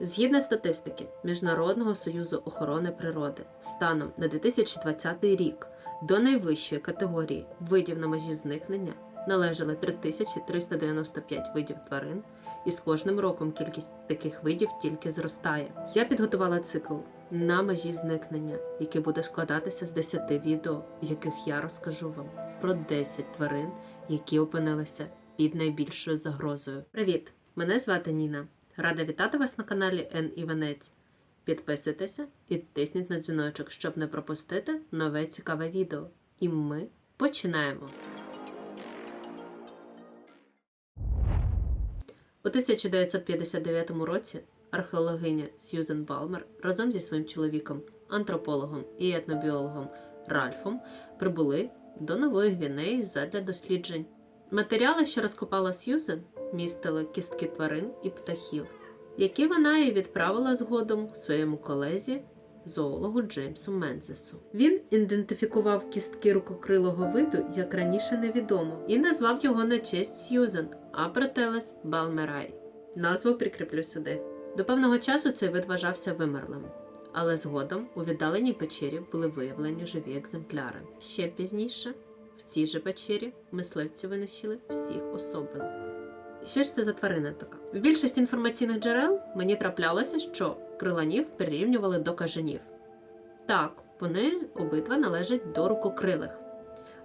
Згідно статистики Міжнародного союзу охорони природи, станом на 2020 рік до найвищої категорії видів на межі зникнення належали 3395 видів тварин, і з кожним роком кількість таких видів тільки зростає. Я підготувала цикл на межі зникнення, який буде складатися з 10 відео, в яких я розкажу вам про 10 тварин, які опинилися під найбільшою загрозою. Привіт! Мене звати Ніна. Рада вітати вас на каналі Н Іванець. Підписуйтеся і тисніть на дзвіночок, щоб не пропустити нове цікаве відео. І ми починаємо. У 1959 році археологиня Сьюзен Балмер разом зі своїм чоловіком, антропологом і етнобіологом Ральфом прибули до Нової Гвінеї задля досліджень. Матеріали, що розкопала Сьюзен, містили кістки тварин і птахів, які вона і відправила згодом своєму колезі, зоологу Джеймсу Мензесу. Він ідентифікував кістки рукокрилого виду як раніше невідомо, і назвав його на честь Сьюзен Апретелес Балмерай. Назву прикріплю сюди. До певного часу цей вид вважався вимерлим. Але згодом у віддаленій печері були виявлені живі екземпляри. Ще пізніше в цій же печері мисливці винищили всіх особин. Що ж це за тварина така? В більшості інформаційних джерел мені траплялося, що криланів прирівнювали до кажанів. Так, вони обидва належать до рукокрилих,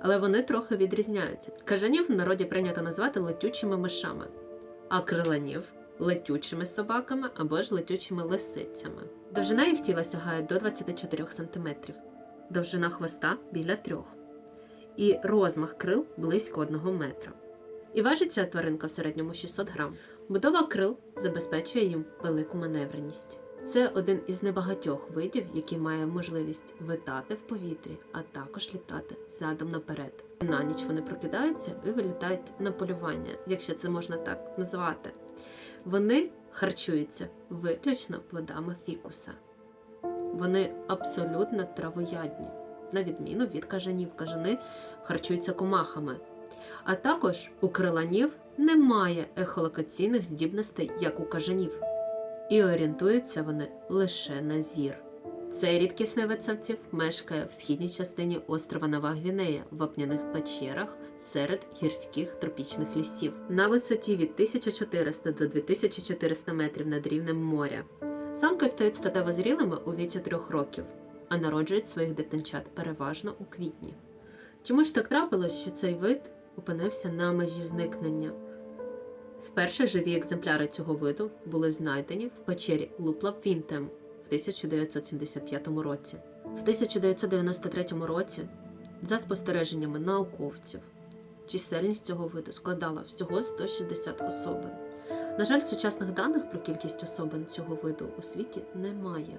але вони трохи відрізняються. Кажанів в народі прийнято назвати летючими мишами, а криланів летючими собаками або ж летючими лисицями. Довжина їх тіла сягає до 24 см, довжина хвоста біля 3 і розмах крил близько 1 метра. І важить ця тваринка в середньому 600 грам. Будова крил забезпечує їм велику маневреність. Це один із небагатьох видів, який має можливість витати в повітрі, а також літати задом наперед. На ніч вони прокидаються і вилітають на полювання, якщо це можна так назвати. Вони харчуються виключно плодами фікуса. Вони абсолютно травоядні, на відміну від кажанів. Кажани харчуються комахами. А також у криланів немає ехолокаційних здібностей, як у кажанів, і орієнтуються вони лише на зір. Цей рідкісний вид савців мешкає в східній частині острова Нова Гвінея в вапняних печерах серед гірських тропічних лісів на висоті від 1400 до 2400 метрів над рівнем моря. Самки стають статево зрілими у віці трьох років, а народжують своїх дитинчат переважно у квітні. Чому ж так трапилось, що цей вид опинився на межі зникнення? Вперше живі екземпляри цього виду були знайдені в печері Луплап-Вінтем в 1975 році. В 1993 році, за спостереженнями науковців, чисельність цього виду складала всього 160 особин. На жаль, сучасних даних про кількість особин цього виду у світі немає.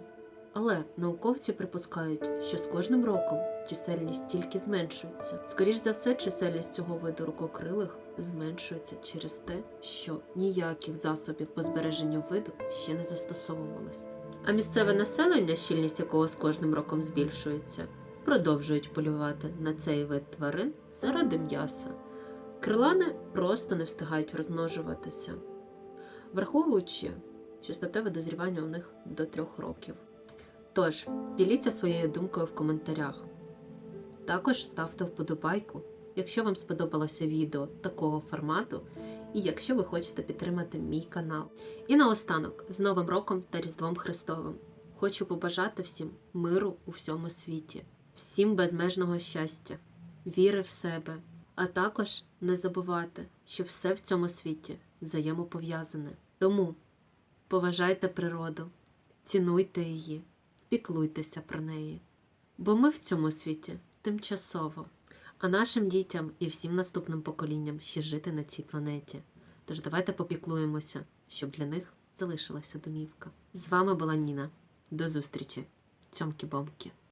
Але науковці припускають, що з кожним роком чисельність тільки зменшується. Скоріш за все, чисельність цього виду рукокрилих зменшується через те, що ніяких засобів по збереженню виду ще не застосовувалось. А місцеве населення, щільність якого з кожним роком збільшується, продовжують полювати на цей вид тварин заради м'яса. Крилани просто не встигають розмножуватися, враховуючи, що статеве дозрівання у них до трьох років. Тож, діліться своєю думкою в коментарях. Також ставте вподобайку, якщо вам сподобалося відео такого формату, і якщо ви хочете підтримати мій канал. І наостанок, з Новим роком та Різдвом Христовим, хочу побажати всім миру у всьому світі, всім безмежного щастя, віри в себе, а також не забувати, що все в цьому світі взаємопов'язане. Тому поважайте природу, цінуйте її піклуйтеся про неї. Бо ми в цьому світі тимчасово, а нашим дітям і всім наступним поколінням ще жити на цій планеті. Тож давайте попіклуємося, щоб для них залишилася домівка. З вами була Ніна. До зустрічі, цьомкі-бомки!